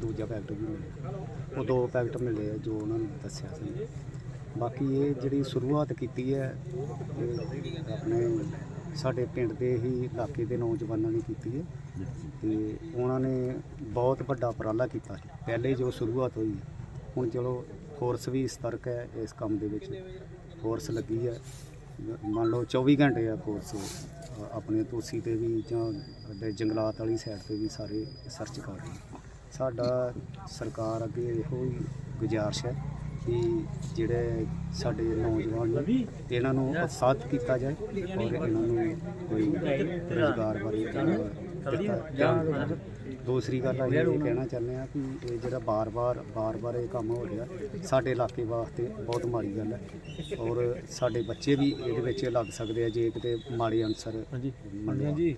ਦੂਜਾ ਪੈਕਟ ਵੀ ਮਿਲੇ ਉਹ ਦੋ ਪੈਕਟ ਮਿਲੇ ਆ ਜੋ ਉਹਨਾਂ ਨੇ ਦੱਸਿਆ ਸੀ। ਬਾਕੀ ਇਹ ਜਿਹੜੀ ਸ਼ੁਰੂਆਤ ਕੀਤੀ ਹੈ, ਇਹ ਆਪਣੇ ਸਾਡੇ ਪਿੰਡ ਦੇ ਹੀ ਇਲਾਕੇ ਦੇ ਨੌਜਵਾਨਾਂ ਨੇ ਕੀਤੀ ਹੈ। ਤੇ ਉਹਨਾਂ ਨੇ ਬਹੁਤ ਵੱਡਾ ਉਪਰਾਲਾ ਕੀਤਾ ਸੀ। ਪਹਿਲੇ ਜੋ ਸ਼ੁਰੂਆਤ ਹੋਈ ਹੁਣ ਚਲੋ ਫੋਰਸ ਵੀ ਸਤਰਕ ਹੈ, ਇਸ ਕੰਮ ਦੇ ਵਿੱਚ ਫੋਰਸ ਲੱਗੀ ਹੈ। ਮੰਨ ਲਓ 24 ਘੰਟੇ ਆ ਫੋਰਸ ਆਪਣੇ ਤੋਸੀ ਤੇ ਵੀ ਜਾਂ ਸਾਡੇ ਜੰਗਲਾਤ ਵਾਲੀ ਸਾਈਡ ਤੇ ਵੀ ਸਾਰੇ ਸਰਚ ਕਰ ਰਹੇ ਸਾਡਾ ਸਰਕਾਰ ਅੱਗੇ ਇਹੋ ਹੀ ਗੁਜ਼ਾਰਿਸ਼ ਹੈ ਕਿ ਜਿਹੜੇ ਸਾਡੇ ਨੌਜਵਾਨ ਨੇ ਇਹਨਾਂ ਨੂੰ ਉਤਸ਼ਾਹਿਤ ਕੀਤਾ ਜਾਏ ਔਰ ਇਹਨਾਂ ਨੂੰ ਕੋਈ ਰੋਜ਼ਗਾਰ ਬਾਰੇ ਦਿੱਤਾ ਜਾਵੇ। ਦੂਸਰੀ ਗੱਲ ਅਸੀਂ ਇਹ ਕਹਿਣਾ ਚਾਹੁੰਦੇ ਆ ਕਿ ਇਹ ਜਿਹੜਾ ਬਾਰ-ਬਾਰ ਬਾਰ-ਬਾਰ ਇਹ ਕੰਮ ਹੋ ਰਿਹਾ ਸਾਡੇ ਇਲਾਕੇ ਵਾਸਤੇ ਬਹੁਤ ਮਾੜੀ ਗੱਲ ਹੈ ਔਰ ਸਾਡੇ ਬੱਚੇ ਵੀ ਇਹਦੇ ਵਿੱਚ ਲੱਗ ਸਕਦੇ ਆ ਜੇ ਕਿਤੇ ਮਾੜੇ ਅਨਸਰ ਹਾਂਜੀ। ਹਾਂਜੀ।